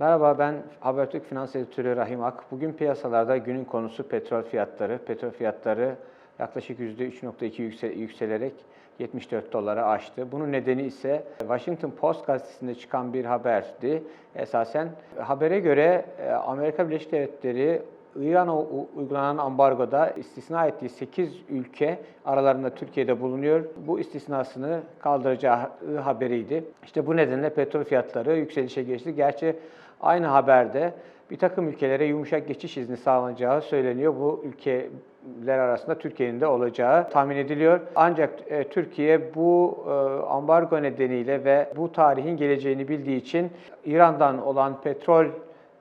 Merhaba ben Habertürk Finans Editörü Rahim Ak. Bugün piyasalarda günün konusu petrol fiyatları. Petrol fiyatları yaklaşık %3.2 yüksel- yükselerek 74 dolara aştı. Bunun nedeni ise Washington Post gazetesinde çıkan bir haberdi. Esasen habere göre e, Amerika Birleşik Devletleri İran'a u- uygulanan ambargoda istisna ettiği 8 ülke aralarında Türkiye'de bulunuyor. Bu istisnasını kaldıracağı haberiydi. İşte bu nedenle petrol fiyatları yükselişe geçti. Gerçi aynı haberde bir takım ülkelere yumuşak geçiş izni sağlanacağı söyleniyor. Bu ülkeler arasında Türkiye'nin de olacağı tahmin ediliyor. Ancak e, Türkiye bu e, ambargo nedeniyle ve bu tarihin geleceğini bildiği için İran'dan olan petrol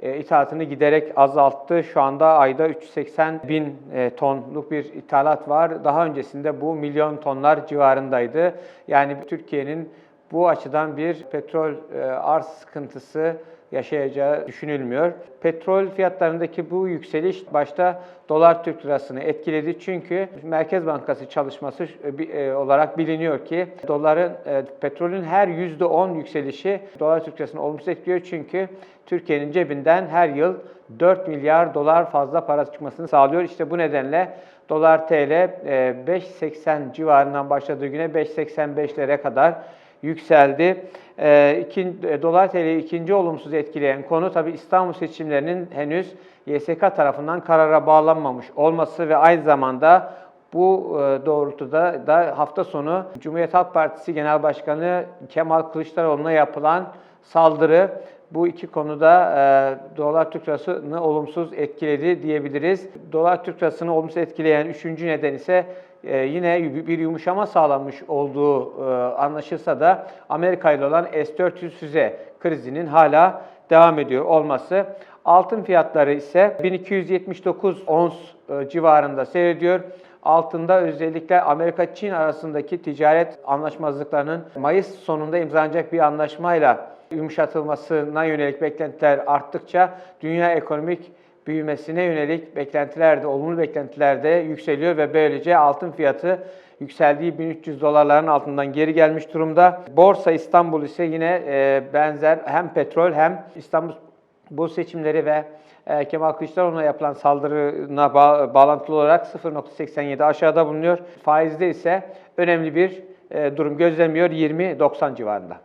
ithalatını giderek azalttı. Şu anda ayda 380 bin e, tonluk bir ithalat var. Daha öncesinde bu milyon tonlar civarındaydı. Yani Türkiye'nin bu açıdan bir petrol e, arz sıkıntısı yaşayacağı düşünülmüyor. Petrol fiyatlarındaki bu yükseliş başta dolar Türk lirasını etkiledi. Çünkü Merkez Bankası çalışması e, e, olarak biliniyor ki doların e, petrolün her %10 yükselişi dolar Türk lirasını olumsuz etkiliyor. Çünkü Türkiye'nin cebinden her yıl 4 milyar dolar fazla para çıkmasını sağlıyor. İşte bu nedenle dolar TL e, 5.80 civarından başladığı güne 5.85'lere kadar yükseldi. Ee, e, dolar TL'yi ikinci olumsuz etkileyen konu tabi İstanbul seçimlerinin henüz YSK tarafından karara bağlanmamış olması ve aynı zamanda bu e, doğrultuda da hafta sonu Cumhuriyet Halk Partisi Genel Başkanı Kemal Kılıçdaroğlu'na yapılan saldırı bu iki konuda e, dolar Türk lirasını olumsuz etkiledi diyebiliriz. Dolar Türk lirasını olumsuz etkileyen üçüncü neden ise e, yine bir yumuşama sağlanmış olduğu e, anlaşılsa da Amerika ile olan S-400 füze krizinin hala devam ediyor olması. Altın fiyatları ise 1279 ons e, civarında seyrediyor. Altında özellikle Amerika-Çin arasındaki ticaret anlaşmazlıklarının Mayıs sonunda imzalanacak bir anlaşmayla yumuşatılmasına yönelik beklentiler arttıkça dünya ekonomik büyümesine yönelik beklentiler de, olumlu beklentiler de yükseliyor ve böylece altın fiyatı yükseldiği 1300 dolarların altından geri gelmiş durumda. Borsa İstanbul ise yine e, benzer hem petrol hem İstanbul bu seçimleri ve e, Kemal Kılıçdaroğlu'na yapılan saldırına ba- bağlantılı olarak 0.87 aşağıda bulunuyor. Faizde ise önemli bir e, durum gözlenmiyor 20.90 civarında.